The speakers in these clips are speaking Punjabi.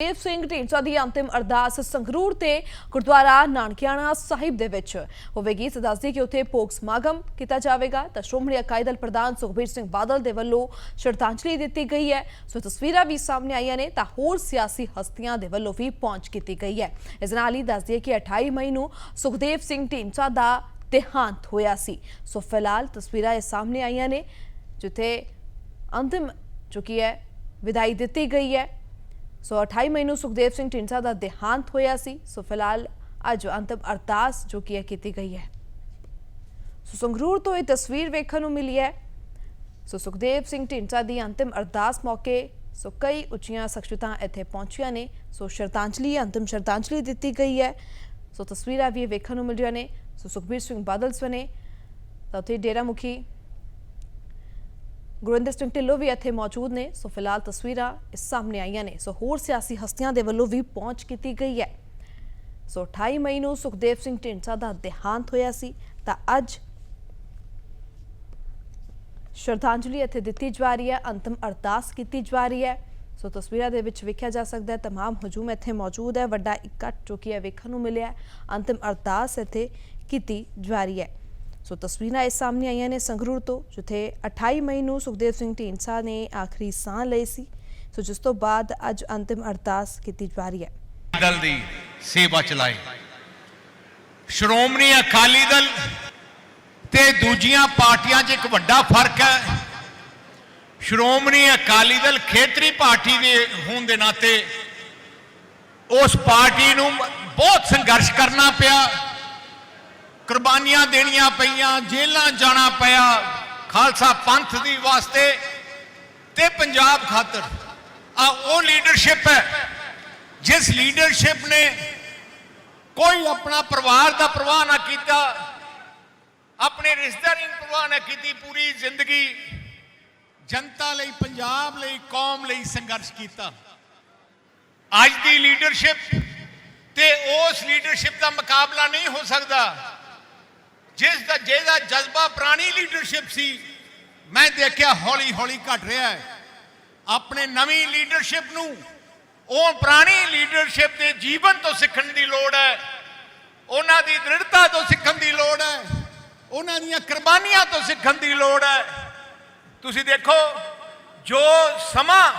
ਦੇਵ ਸਿੰਘ ਢੀਂਡਸਾ ਦੀ ਅੰਤਿਮ ਅਰਦਾਸ ਸੰਗਰੂਰ ਤੇ ਗੁਰਦੁਆਰਾ ਨਾਨਕਿਆਣਾ ਸਾਹਿਬ ਦੇ ਵਿੱਚ ਹੋਵੇਗੀ। ਸੋ ਦੱਸਦੀ ਕਿ ਉੱਥੇ ਭੋਗ ਸਮਾਗਮ ਕੀਤਾ ਜਾਵੇਗਾ। ਤਾਂ ਸ਼੍ਰੋਮਣੀ ਅਕਾਲੀ ਦਲ ਪ੍ਰਧਾਨ ਸੁਖਬੀਰ ਸਿੰਘ ਬਾਦਲ ਦੇ ਵੱਲੋਂ ਸ਼ਰਧਾਂਜਲੀ ਦਿੱਤੀ ਗਈ ਹੈ। ਸੋ ਤਸਵੀਰਾਂ ਵੀ ਸਾਹਮਣੇ ਆਈਆਂ ਨੇ। ਤਾਂ ਹੋਰ ਸਿਆਸੀ ਹਸਤੀਆਂ ਦੇ ਵੱਲੋਂ ਵੀ ਪਹੁੰਚ ਕੀਤੀ ਗਈ ਹੈ। ਇਸ ਨਾਲ ਹੀ ਦੱਸਦੀ ਹੈ ਕਿ 28 ਮਈ ਨੂੰ ਸੁਖਦੇਵ ਸਿੰਘ ਢੀਂਡਸਾ ਦਾ ਦੇਹਾਂਤ ਹੋਇਆ ਸੀ। ਸੋ ਫਿਲਹਾਲ ਤਸਵੀਰਾਂ ਇਹ ਸਾਹਮਣੇ ਆਈਆਂ ਨੇ, ਜਿੱਥੇ ਅੰਤਿਮ ਜੋ ਕੀ ਹੈ, ਵਿਦਾਈ ਦਿੱਤੀ ਗਈ ਹੈ। ਸੋ 28 ਮਈ ਨੂੰ ਸੁਖਦੇਵ ਸਿੰਘ ਢੀਂਡਸਾ ਦਾ ਦੇਹਾਂਤ ਹੋਇਆ ਸੀ। ਸੋ ਫਿਲਹਾਲ ਅੱਜ ਅੰਤਿਮ ਅਰਦਾਸ ਜੋ ਕੀ ਹੈ ਕੀਤੀ ਗਈ ਹੈ। ਸੋ ਸੰਗਰੂਰ ਤੋਂ ਇਹ ਤਸਵੀਰ ਵੇਖਣ ਨੂੰ ਮਿਲੀ ਹੈ। ਸੋ ਸੁਖਦੇਵ ਸਿੰਘ ਢੀਂਡਸਾ ਦੀ ਅੰਤਿਮ ਅਰਦਾਸ ਮੌਕੇ ਸੋ ਕਈ ਉੱਚੀਆਂ ਸ਼ਖਸੀਅਤਾਂ ਇੱਥੇ ਪਹੁੰਚੀਆਂ ਨੇ। ਸੋ ਸ਼ਰਧਾਂਜਲੀ, ਅੰਤਿਮ ਸ਼ਰਧਾਂਜਲੀ ਦਿੱਤੀ ਗਈ ਹੈ। ਸੋ ਤਸਵੀਰਾਂ ਵੀ ਇਹ ਵੇਖਣ ਨੂੰ ਮਿਲ ਰਹੀਆਂ ਨੇ। ਸੋ ਸੁਖਬੀਰ ਸਿੰਘ ਬਾਦਲ ਸਵਨੇ ਤਾਂ ਉੱਥੇ ਡੇਰਾ ਮੁਖੀ ਗੁਰਿੰਦਰ ਸਿੰਘ ਢਿੱਲੋਂ ਵੀ ਇੱਥੇ ਮੌਜੂਦ ਨੇ ਸੋ ਫਿਲਹਾਲ ਤਸਵੀਰਾਂ ਇਸ ਸਾਹਮਣੇ ਆਈਆਂ ਨੇ ਸੋ ਹੋਰ ਸਿਆਸੀ ਹਸਤੀਆਂ ਦੇ ਵੱਲੋਂ ਵੀ ਪਹੁੰਚ ਕੀਤੀ ਗਈ ਹੈ ਸੋ 28 ਮਈ ਨੂੰ ਸੁਖਦੇਵ ਸਿੰਘ ਢੀਂਡਸਾ ਦਾ ਦੇਹਾਂਤ ਹੋਇਆ ਸੀ ਤਾਂ ਅੱਜ ਸ਼ਰਧਾਂਜਲੀ ਇੱਥੇ ਦਿੱਤੀ ਜਾ ਰਹੀ ਹੈ ਅੰਤਮ ਅਰਦਾਸ ਕੀਤੀ ਜਾ ਰਹੀ ਹੈ ਸੋ ਤਸਵੀਰਾਂ ਦੇ ਵਿੱਚ ਵੇਖਿਆ ਜਾ ਸਕਦਾ ਹੈ तमाम ਹਜੂਮ ਇੱਥੇ ਮੌਜੂਦ ਹੈ ਵੱਡਾ ਇਕੱਠ ਜੋ ਕਿ ਹੈ ਵੇਖਣ ਨੂੰ ਮਿਲਿਆ ਹੈ। ਅੰਤਮ ਅਰਦਾਸ ਇੱਥੇ ਕੀਤੀ ਜਾ ਰਹੀ ਹੈ ਸੋ ਤਸਵੀਰਾਂ ਇਸ ਸਾਹਮਣੇ ਆਈਆਂ ਨੇ ਸੰਗਰੂਰ ਤੋਂ ਜਿੱਥੇ 28 ਮਈ ਨੂੰ ਸੁਖਦੇਵ ਸਿੰਘ ਢੀਂਡਸਾ ਨੇ ਆਖਰੀ ਸਾਹ ਲਈ ਸੀ ਸੋ ਜਿਸ ਤੋਂ ਬਾਅਦ ਅੱਜ ਅੰਤਿਮ ਅਰਦਾਸ ਕੀਤੀ ਜਾ ਰਹੀ ਹੈ ਦਲ ਦੀ ਸੇਵਾ ਚਲਾਏ ਸ਼੍ਰੋਮਣੀ ਅਕਾਲੀ ਦਲ ਤੇ ਦੂਜੀਆਂ ਪਾਰਟੀਆਂ 'ਚ ਇੱਕ ਵੱਡਾ ਫ਼ਰਕ ਹੈ ਸ਼੍ਰੋਮਣੀ ਅਕਾਲੀ ਦਲ ਖੇਤਰੀ ਪਾਰਟੀ ਦੇ ਹੋਣ ਦੇ ਨਾਤੇ ਉਸ ਪਾਰਟੀ ਨੂੰ ਬਹੁਤ ਸੰਘਰਸ਼ ਕਰਨਾ ਪਿਆ ਕੁਰਬਾਨੀਆਂ ਦੇਣੀਆਂ ਪਈਆਂ ਜੇਲਾਂ ਜਾਣਾ ਪਿਆ, ਖਾਲਸਾ ਪੰਥ ਦੀ ਵਾਸਤੇ। ਤੇ ਪੰਜਾਬ ਖਾਤਰ ਆ ਉਹ ਲੀਡਰਸ਼ਿਪ ਹੈ, ਜਿਸ ਲੀਡਰਸ਼ਿਪ ਨੇ ਕੋਈ ਆਪਣਾ ਪਰਿਵਾਰ ਦਾ ਪ੍ਰਵਾਹ ਨਾ ਕੀਤਾ, ਆਪਣੇ ਰਿਸ਼ਤੇਦਾਰੀ ਦੀ ਪ੍ਰਵਾਹ ਨਾ ਕੀਤੀ, ਪੂਰੀ ਜ਼ਿੰਦਗੀ ਜਨਤਾ ਲਈ, ਪੰਜਾਬ ਲਈ, ਕੌਮ ਲਈ ਸੰਘਰਸ਼ ਕੀਤਾ। ਅੱਜ ਦੀ ਲੀਡਰਸ਼ਿਪ ਤੇ ਉਸ ਲੀਡਰਸ਼ਿਪ ਦਾ ਮੁਕਾਬਲਾ ਨਹੀਂ ਹੋ ਸਕਦਾ। ਜਿਸ ਦਾ ਜਿਹਦਾ ਜਜ਼ਬਾ ਪੁਰਾਣੀ ਲੀਡਰਸ਼ਿਪ ਸੀ, ਮੈਂ ਦੇਖਿਆ ਹੌਲੀ ਹੌਲੀ ਘਟ ਰਿਹਾ ਹੈ। ਆਪਣੇ ਨਵੀਂ ਲੀਡਰਸ਼ਿਪ ਨੂੰ, ਉਹ ਪੁਰਾਣੀ ਲੀਡਰਸ਼ਿਪ ਦੇ ਜੀਵਨ ਤੋਂ ਸਿੱਖਣ ਦੀ ਲੋੜ ਹੈ। ਉਹਨਾਂ ਦੀ ਦ੍ਰਿੜਤਾ ਤੋਂ ਸਿੱਖਣ ਦੀ ਲੋੜ ਹੈ। ਉਹਨਾਂ ਦੀਆਂ ਕੁਰਬਾਨੀਆਂ ਤੋਂ ਸਿੱਖਣ ਦੀ ਲੋੜ ਹੈ। ਤੁਸੀਂ ਦੇਖੋ, ਜੋ ਸਮਾਂ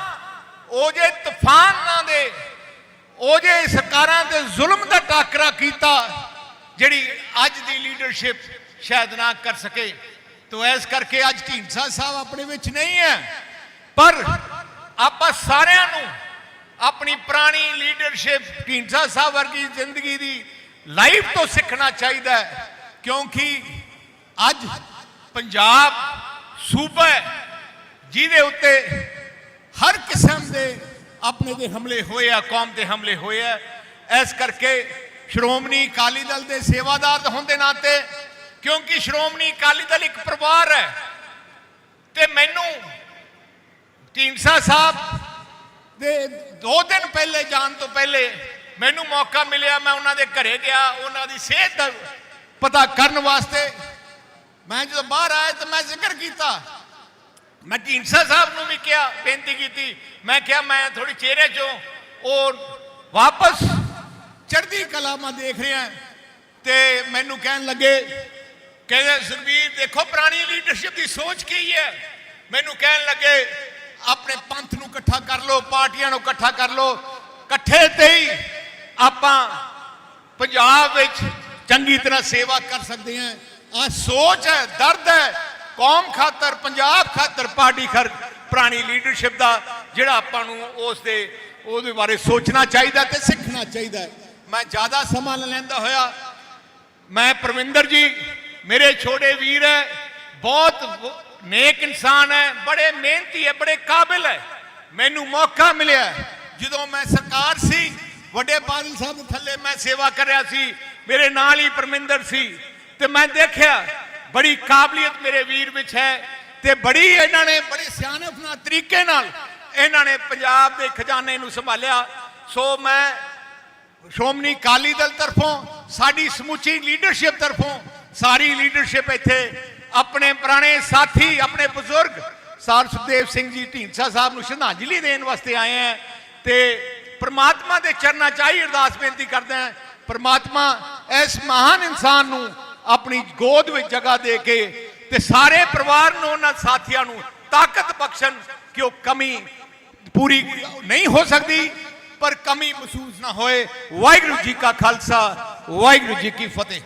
ਉਹ ਜੇ ਤੂਫਾਨਾਂ ਦੇ ਉਹ ਜੇ ਸਰਕਾਰਾਂ ਦੇ ਜ਼ੁਲਮ ਦਾ ਟਾਕਰਾ ਕੀਤਾ ਜਿਹੜੀ ਅੱਜ ਦੀ ਲੀਡਰਸ਼ਿਪ ਸ਼ਾਇਦ ਨਾ ਕਰ ਸਕੇ, ਤੋ ਇਸ ਕਰਕੇ ਅੱਜ ਢੀਂਡਸਾ ਸਾਹਿਬ ਆਪਣੇ ਵਿੱਚ ਨਹੀਂ ਹੈ। ਪਰ ਆਪਾਂ ਸਾਰਿਆਂ ਨੂੰ ਆਪਣੀ ਪੁਰਾਣੀ ਲੀਡਰਸ਼ਿਪ ਢੀਂਡਸਾ ਸਾਹਿਬ ਵਰਗੀ ਜ਼ਿੰਦਗੀ ਦੀ ਲਾਈਫ ਤੋਂ ਸਿੱਖਣਾ ਚਾਹੀਦਾ ਹੈ, ਕਿਉਂਕਿ ਅੱਜ ਪੰਜਾਬ ਸੂਬਾ ਜਿਹਦੇ ਉੱਤੇ ਹਰ ਕਿਸਮ ਦੇ ਆਪਣੇ ਦੇ ਹਮਲੇ ਹੋਏ ਆ, ਕੌਮ ਦੇ ਹਮਲੇ ਹੋਏ ਆ। ਇਸ ਕਰਕੇ ਸ਼੍ਰੋਮਣੀ ਅਕਾਲੀ ਦਲ ਦੇ ਸੇਵਾਦਾਰ ਹੋਣ ਦੇ ਨਾਤੇ, ਕਿਉਂਕਿ ਸ਼੍ਰੋਮਣੀ ਅਕਾਲੀ ਦਲ ਇੱਕ ਪਰਿਵਾਰ ਹੈ, ਤੇ ਮੈਨੂੰ ਢੀਂਡਸਾ ਸਾਹਿਬ ਦੇ 2 ਦਿਨ ਪਹਿਲੇ ਜਾਣ ਤੋਂ ਪਹਿਲੇ ਮੈਨੂੰ ਮੌਕਾ ਮਿਲਿਆ, ਮੈਂ ਉਹਨਾਂ ਦੇ ਘਰੇ ਗਿਆ, ਉਹਨਾਂ ਦੀ ਸਿਹਤ ਦਾ ਪਤਾ ਕਰਨ ਵਾਸਤੇ। ਮੈਂ ਜਦੋਂ ਬਾਹਰ ਆਇਆ ਤਾਂ ਮੈਂ ਜ਼ਿਕਰ ਕੀਤਾ। ਮੈਂ ਢੀਂਡਸਾ ਸਾਹਿਬ ਨੂੰ ਵੀ ਕਿਹਾ, ਬੇਨਤੀ ਕੀਤੀ। ਮੈਂ ਕਿਹਾ, ਮੈਂ ਥੋੜੀ ਚਿਹਰੇ ਚੋਂ ਉਹ ਵਾਪਸ ਕਲਾ ਮੈਂ ਦੇਖ ਰਿਹਾ ਤੇ ਮੈਨੂੰ ਕਹਿਣ ਲੱਗੇ ਕਹਿੰਦੇ ਸੁਰਬੀਰ ਦੇਖੋ, ਪੁਰਾਣੀ ਲੀਡਰਸ਼ਿਪ ਦੀ ਸੋਚ ਕੀ ਹੈ? ਮੈਨੂੰ ਕਹਿਣ ਲੱਗੇ, ਆਪਣੇ ਪੰਥ ਨੂੰ ਇਕੱਠਾ ਕਰ ਲਓ, ਪਾਰਟੀਆਂ ਨੂੰ ਇਕੱਠਾ ਕਰ ਲਓ। ਇਕੱਠੇ ਤੇ ਹੀ ਆਪਾਂ ਪੰਜਾਬ ਵਿੱਚ ਚੰਗੀ ਤਰ੍ਹਾਂ ਸੇਵਾ ਕਰ ਸਕਦੇ ਹਾਂ। ਆ ਸੋਚ ਹੈ, ਦਰਦ ਹੈ। ਕੌਮ ਖਾਤਰ, ਪੰਜਾਬ ਖਾਤਰ, ਪਾਰਟੀ ਖਰ ਪੁਰਾਣੀ ਲੀਡਰਸ਼ਿਪ ਦਾ ਜਿਹੜਾ ਆਪਾਂ ਨੂੰ ਉਸ ਦੇ ਉਹਦੇ ਬਾਰੇ ਸੋਚਣਾ ਚਾਹੀਦਾ ਤੇ ਸਿੱਖਣਾ ਚਾਹੀਦਾ ਹੈ। ਮੈਂ ਜ਼ਿਆਦਾ ਸਮਾਂ ਨਾ ਲੈਂਦਾ ਹੋਇਆ। ਮੈਂ ਪ੍ਰਵਿੰਦਰ ਜੀ, ਮੇਰੇ ਛੋਟੇ ਵੀਰ ਹੈ, ਬਹੁਤ ਨੇਕ ਇਨਸਾਨ ਹੈ, ਬੜੇ ਮਿਹਨਤੀ ਹੈ, ਬੜੇ ਕਾਬਿਲ ਹੈ। ਮੈਨੂੰ ਮੌਕਾ ਮਿਲਿਆ ਜਦੋਂ ਮੈਂ ਸਰਕਾਰ ਸੀ, ਵੱਡੇ ਬਾਦਲ ਸਾਹਿਬ ਦੇ ਥੱਲੇ ਮੈਂ ਸੇਵਾ ਕਰ ਰਿਹਾ ਸੀ, ਮੇਰੇ ਨਾਲ ਹੀ ਪਰਮਿੰਦਰ ਸੀ, ਤੇ ਮੈਂ ਦੇਖਿਆ, ਬੜੀ ਕਾਬਲੀਅਤ ਮੇਰੇ ਵੀਰ ਵਿੱਚ ਹੈ, ਤੇ ਬੜੀ ਇਹਨਾਂ ਨੇ, ਬੜੇ ਸਿਆਣਪ ਨਾਲ ਤਰੀਕੇ ਨਾਲ ਇਹਨਾਂ ਨੇ ਪੰਜਾਬ ਦੇ ਖਜ਼ਾਨੇ ਨੂੰ ਸੰਭਾਲਿਆ। ਸੋ ਮੈਂ ਸ਼੍ਰੋਮਣੀ ਅਕਾਲੀ ਦਲ ਤਰਫੋਂ, ਸਾਡੀ ਸਮੁੱਚੀ ਲੀਡਰਸ਼ਿਪ ਤਰਫੋਂ, ਸਾਰੀ ਲੀਡਰਸ਼ਿਪ ਇੱਥੇ ਆਪਣੇ ਪੁਰਾਣੇ ਸਾਥੀ, ਆਪਣੇ ਬਜ਼ੁਰਗ, ਸਰ ਸੁਖਦੇਵ ਸਿੰਘ ਜੀ ਢੀਂਡਸਾ ਸਾਹਿਬ ਨੂੰ ਸ਼ਰਧਾਂਜਲੀ ਦੇਣ ਵਾਸਤੇ ਆਏ ਹੈ ਤੇ ਪ੍ਰਮਾਤਮਾ ਦੇ ਚਰਨਾਂ 'ਚ ਆਈ ਅਰਦਾਸ ਬੇਨਤੀ ਕਰਦਾ ਹਾਂ, ਪ੍ਰਮਾਤਮਾ ਇਸ ਮਹਾਨ ਇਨਸਾਨ ਨੂੰ ਆਪਣੀ ਗੋਦ ਵਿੱਚ ਜਗ੍ਹਾ ਦੇ ਕੇ ਤੇ ਸਾਰੇ ਪਰਿਵਾਰ ਨੂੰ ਉਹਨਾਂ ਸਾਥੀਆਂ ਨੂੰ ਤਾਕਤ ਬਖਸ਼ਣ ਕਿ ਉਹ ਕਮੀ ਪੂਰੀ ਨਹੀਂ ਹੋ ਸਕਦੀ ਪਰ ਕਮੀ ਮਹਿਸੂਸ ਨਾ ਹੋਏ ਵਾਹਿਗੁਰੂ ਜੀ ਕਾ ਖਾਲਸਾ ਵਾਹਿਗੁਰੂ ਜੀ ਕੀ ਫਤਿਹ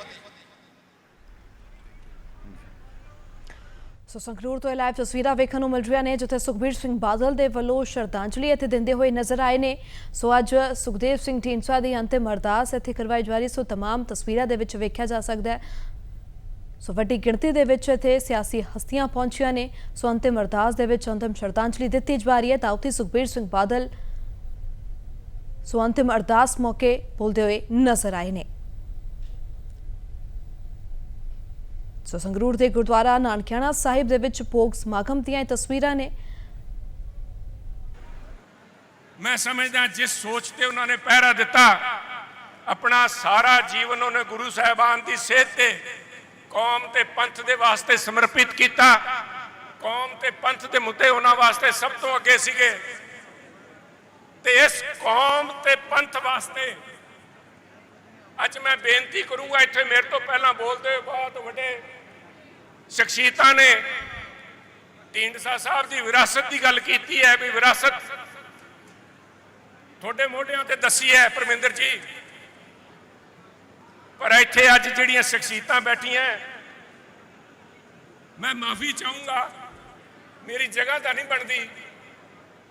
ਸੋ ਸੰਗਰੂਰ ਤੋਂ ਇਹ ਲਾਈਵ ਤਸਵੀਰਾਂ ਵੇਖਣ ਨੂੰ ਮਿਲ ਰਹੀਆਂ ਨੇ ਜਿੱਥੇ ਸੁਖਬੀਰ ਸਿੰਘ ਬਾਦਲ ਦੇ ਵੱਲੋਂ ਸ਼ਰਧਾਂਜਲੀ ਇੱਥੇ ਦਿੰਦੇ ਹੋਏ ਨਜ਼ਰ ਆਏ ਨੇ ਸੋ ਅੱਜ ਸੁਖਦੇਵ ਸਿੰਘ ਢੀਂਡਸਾ ਦੀ ਅੰਤਿਮ ਅਰਦਾਸ ਇੱਥੇ ਕਰਵਾਈ ਜਾ ਰਹੀ ਸੋ तमाम ਤਸਵੀਰਾਂ ਦੇ ਵਿੱਚ ਵੇਖਿਆ ਜਾ ਸਕਦਾ ਹੈ ਸੋ ਵੱਡੀ ਗਿਣਤੀ ਦੇ ਵਿੱਚ ਇੱਥੇ ਸਿਆਸੀ ਹਸਤੀਆਂ ਪਹੁੰਚੀਆਂ ਨੇ ਸੋ ਅੰਤਿਮ ਅਰਦਾਸ ਦੇ ਵਿੱਚ ਅੰਤਿਮ ਸ਼ਰਧਾਂਜਲੀ ਦਿੱਤੀ ਜਾ ਰਹੀ ਹੈ ਤਾਂ ਉੱਥੇ ਸੁਖਬੀਰ ਸਿੰਘ ਬਾਦਲ ਸੋ ਅੰਤਿਮ ਅਰਦਾਸ ਮੌਕੇ ਬੋਲਦੇ ਹੋਏ ਨਜ਼ਰ ਆਏ ਨੇ। ਸੋ ਸੰਗਰੂਰ ਦੇ ਗੁਰਦੁਆਰਾ ਨਾਨਕਿਆਣਾ ਸਾਹਿਬ ਦੇ ਵਿੱਚ ਭੋਗ ਸਮਾਗਮ ਦੀਆਂ ਤਸਵੀਰਾਂ ਨੇ। ਮੈਂ ਸਮਝਦਾ ਜਿਸ ਸੋਚ ਤੇ ਉਹਨਾਂ ਨੇ ਪਹਿਰਾ ਦਿੱਤਾ, ਆਪਣਾ ਸਾਰਾ ਜੀਵਨ ਉਹਨੇ ਗੁਰੂ ਸਾਹਿਬਾਨ ਦੀ ਸੇਧ ਤੇ, ਕੌਮ ਤੇ ਪੰਥ ਦੇ ਵਾਸਤੇ ਸਮਰਪਿਤ ਕੀਤਾ। ਕੌਮ ਤੇ ਪੰਥ ਦੇ ਮੁੱਦੇ ਉਹਨਾਂ ਵਾਸਤੇ ਸਭ ਤੋਂ ਅੱਗੇ ਸੀਗੇ। ਤੇ ਇਸ ਕੌਮ ਤੇ ਪੰਥ ਵਾਸਤੇ ਅੱਜ ਮੈਂ ਬੇਨਤੀ ਕਰੂੰਗਾ, ਇੱਥੇ ਮੇਰੇ ਤੋਂ ਪਹਿਲਾਂ ਬੋਲਦੇ ਹੋਏ ਬਹੁਤ ਵੱਡੇ ਸ਼ਖਸੀਅਤਾਂ ਨੇ। ਢੀਂਡਸਾ ਸਾਹਿਬ ਦੀ ਵਿਰਾਸਤ ਦੀ ਗੱਲ ਕੀਤੀ ਹੈ ਵੀ ਵਿਰਾਸਤ ਤੁਹਾਡੇ ਮੋਢਿਆਂ ਤੇ ਦੱਸੀ ਹੈ ਪਰਮਿੰਦਰ ਜੀ। ਪਰ ਇੱਥੇ ਅੱਜ ਜਿਹੜੀਆਂ ਸ਼ਖਸੀਅਤਾਂ ਬੈਠੀਆਂ, ਮੈਂ ਮਾਫੀ ਚਾਹੂੰਗਾ, ਮੇਰੀ ਜਗ੍ਹਾ ਤਾਂ ਨਹੀਂ ਬਣਦੀ।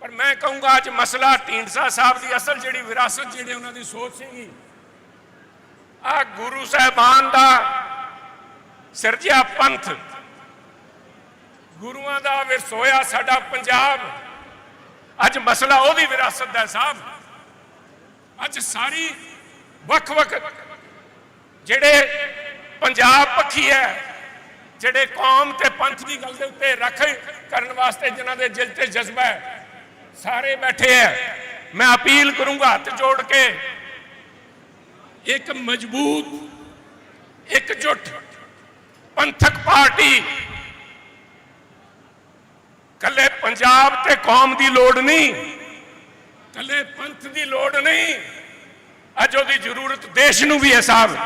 ਪਰ ਮੈਂ ਕਹੂੰਗਾ ਅੱਜ ਮਸਲਾ ਢੀਂਡਸਾ ਸਾਹਿਬ ਦੀ ਅਸਲ ਜਿਹੜੀ ਵਿਰਾਸਤ ਜਿਹੜੀ ਉਹਨਾਂ ਦੀ ਸੋਚ ਸੀਗੀ ਆ ਗੁਰੂ ਸਾਹਿਬਾਨ ਦਾ ਸਿਰਜਿਆ ਪੰਥ, ਗੁਰੂਆਂ ਦਾ ਵਿਰਸੋਇਆ ਸਾਡਾ ਪੰਜਾਬ, ਅੱਜ ਮਸਲਾ ਉਹਦੀ ਵਿਰਾਸਤ ਦਾ ਸਾਹਿਬ। ਅੱਜ ਸਾਰੀ ਵੱਖ-ਵੱਖ ਜਿਹੜੇ ਪੰਜਾਬ ਪੱਖੀ ਹੈ, ਜਿਹੜੇ ਕੌਮ ਤੇ ਪੰਥ ਦੀ ਗੱਲ ਦੇ ਉੱਤੇ ਰੱਖ ਕਰਨ ਵਾਸਤੇ ਜਿਨ੍ਹਾਂ ਦੇ ਦਿਲ ਤੇ ਜਜ਼ਬਾ ਹੈ ਸਾਰੇ ਬੈਠੇ ਹੈ ਮੈਂ ਅਪੀਲ ਕਰੂੰਗਾ ਹੱਥ ਜੋੜ ਕੇ, ਇੱਕ ਮਜ਼ਬੂਤ ਇਕਜੁੱਟ ਪੰਥਕ ਪਾਰਟੀ। ਕੱਲੇ ਪੰਜਾਬ ਤੇ ਕੌਮ ਦੀ ਲੋੜ ਨਹੀਂ ਕੱਲੇ ਪੰਥ ਦੀ ਲੋੜ ਨਹੀਂ। ਅੱਜ ਉਹਦੀ ਜ਼ਰੂਰਤ ਦੇਸ਼ ਨੂੰ ਵੀ ਹੈ ਸਾਹਿਬ।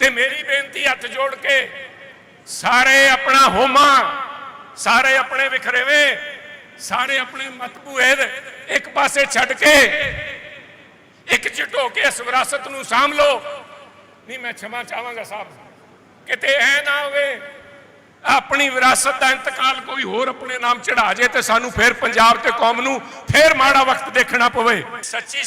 ਤੇ ਮੇਰੀ ਬੇਨਤੀ ਹੱਥ ਜੋੜ ਕੇ, ਸਾਰੇ ਆਪਣਾ ਹੋਮਾ, ਸਾਰੇ ਆਪਣੇ ਵਿਖਰੇਵੇਂ ਸਾਰੇ ਆਪਣੇ ਮਤਬੂਹੇਦ ਇੱਕ ਪਾਸੇ ਛੱਡ ਕੇ, ਇੱਕ ਚਿੱਟ ਕੇ ਇਸ ਵਿਰਾਸਤ ਨੂੰ ਸਾਂਭ ਲੋ ਨਹੀਂ, ਮੈਂ ਛਮਾ ਚਾਹਾਂਗਾ ਸਾਹਿਬ, ਕਿਤੇ ਐ ਨਾ ਹੋਵੇ, ਆਪਣੀ ਵਿਰਾਸਤ ਦਾ ਇੰਤਕਾਲ ਕੋਈ ਹੋਰ ਆਪਣੇ ਨਾਮ ਚੜਾ ਜੇ ਤੇ ਸਾਨੂੰ ਫੇਰ ਪੰਜਾਬ ਤੇ ਕੌਮ ਨੂੰ ਫੇਰ ਮਾੜਾ ਵਕਤ ਦੇਖਣਾ ਪਵੇ। ਸੱਚੀ